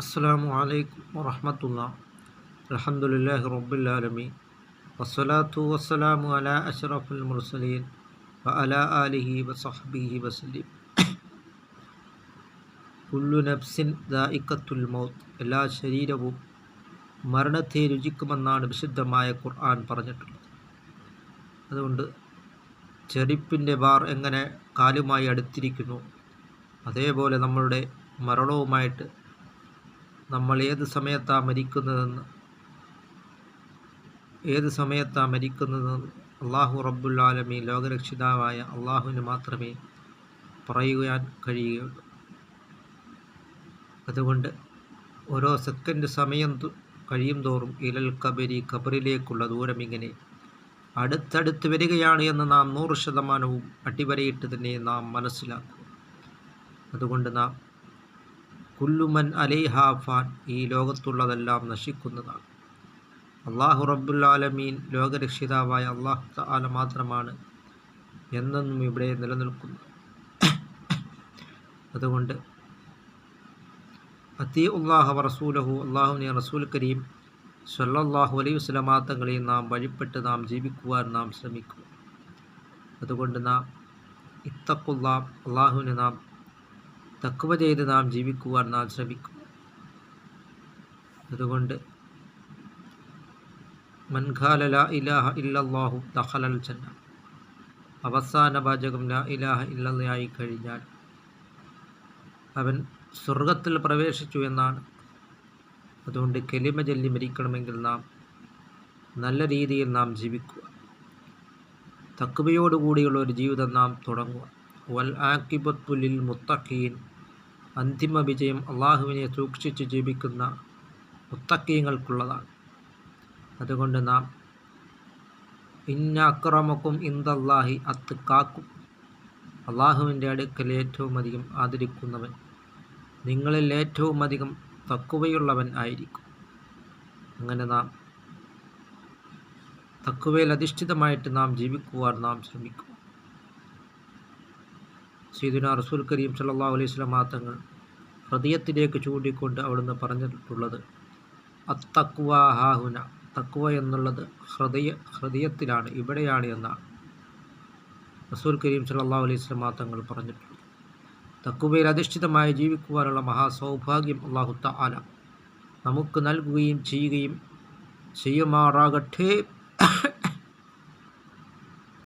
അസ്സാം വലൈക്കും വറഹമത്തുള്ള. അലഹമുല്ലാഹി റബ്ബുലാലമി വസ്സലാത്തു വസ്സലാമു അല അഷ്റഫുൽ മുർസലീൻ വ അല ആലിഹി വസഹബിഹി വസലീം കുല്ലു നഫ്സിൻ ദാഇഖത്തുൽ മൗത്ത്. എല്ലാ ശരീരവും മരണത്തെ രുചിക്കുമെന്നാണ് വിശുദ്ധമായ ഖുർആൻ പറഞ്ഞിട്ടുള്ളത്. അതുകൊണ്ട് ചെരിപ്പിന്റെ ബാർ എങ്ങനെ കാലുമായി അടുത്തിരിക്കുന്നു അതേപോലെ നമ്മളുടെ മരണവുമായിട്ട് നമ്മൾ ഏത് സമയത്താണ് മരിക്കുന്നതെന്ന്. ഏത് സമയത്താണ് മരിക്കുന്നതെന്ന് അള്ളാഹു റബ്ബുല്ലാലമി ലോകരക്ഷിതാവായ അള്ളാഹുവിന് മാത്രമേ പറയുവാൻ കഴിയുകയുള്ളൂ. അതുകൊണ്ട് ഓരോ സെക്കൻഡ് സമയം കഴിയും തോറും ഇലൽ കബരി കബറിലേക്കുള്ള ദൂരം ഇങ്ങനെ അടുത്തടുത്ത് വരികയാണ് എന്ന് നാം നൂറ് ശതമാനവും അടിവരയിട്ട് തന്നെ നാം മനസ്സിലാക്കും. അതുകൊണ്ട് നാം കുല്ലുമൻ അലൈഹാഫാൻ ഈ ലോകത്തുള്ളതെല്ലാം നശിക്കുന്നതാണ്. അള്ളാഹു റബ്ബുല്ലാലമീൻ ലോകരക്ഷിതാവായ അള്ളാഹു താല മാത്രമാണ് എന്നെന്നും ഇവിടെ നിലനിൽക്കുന്നത് അതുകൊണ്ട് അത്തി ഉള്ളാഹ റസൂലഹു അള്ളാഹുനെ റസൂൽ കരീം സല്ലാഹു അലൈഹി വസ്ലമാങ്ങളെയും നാം വഴിപ്പെട്ട് നാം ജീവിക്കുവാൻ നാം ശ്രമിക്കും. അതുകൊണ്ട് നാം ഇത്തക്കുള്ള അള്ളാഹുവിനെ നാം തക്കുവ ചെയ്ത് നാം ജീവിക്കുവാൻ നാം ശ്രമിക്കും. അതുകൊണ്ട് മൻഖാല ലാ ഇലാഹ ജന്ന. അവസാന വാചകം ലാ ഇലാഹ ഇല്ലയായി കഴിഞ്ഞാൽ അവൻ സ്വർഗത്തിൽ പ്രവേശിച്ചു എന്നാണ്. അതുകൊണ്ട് കെലിമ ചൊല്ലി മരിക്കണമെങ്കിൽ നാം നല്ല രീതിയിൽ നാം ജീവിക്കുക. തക്കുവയോടുകൂടിയുള്ള ഒരു ജീവിതം നാം തുടങ്ങുക. വൽ ആക്കിബത്തുലിൽ മുത്തഖീൻ. അന്തിമ വിജയം അള്ളാഹുവിനെ സൂക്ഷിച്ച് ജീവിക്കുന്ന മുത്തക്കീങ്ങൾക്കുള്ളതാണ്. അതുകൊണ്ട് നാം ഇന്ന അക്രമക്കും ഇന്ദല്ലാഹി അത്ത് കാക്കും. അള്ളാഹുവിന്റെ അടുക്കൽ ഏറ്റവും അധികം ആദരിക്കുന്നവൻ നിങ്ങളിൽ ഏറ്റവും അധികം തക്കുവയുള്ളവൻ ആയിരിക്കും. അങ്ങനെ നാം തക്കുവയിൽ അധിഷ്ഠിതമായിട്ട് നാം ജീവിക്കുവാൻ നാം ശ്രമിക്കും. സീദുന റസൂൽ കരീം സല്ലാ അലൈഹി സ്വലം തങ്ങൾ ഹൃദയത്തിലേക്ക് ചൂണ്ടിക്കൊണ്ട് അവിടുന്ന് പറഞ്ഞിട്ടുള്ളത് അത്തക്വ ഹാഹുന തക്വ എന്നുള്ളത് ഹൃദയ ഹൃദയത്തിലാണ് ഇവിടെയാണ് എന്നാണ് റസൂൽ കരീം സല്ലാ അലൈഹി സ്വലം തങ്ങൾ പറഞ്ഞിട്ടുള്ളത്. തക്കുവയിൽ അധിഷ്ഠിതമായി ജീവിക്കുവാനുള്ള മഹാസൗഭാഗ്യം അള്ളാഹുത്ത ആല നമുക്ക് നൽകുകയും ചെയ്യുകയും ചെയ്യുമാറാകട്ടെ.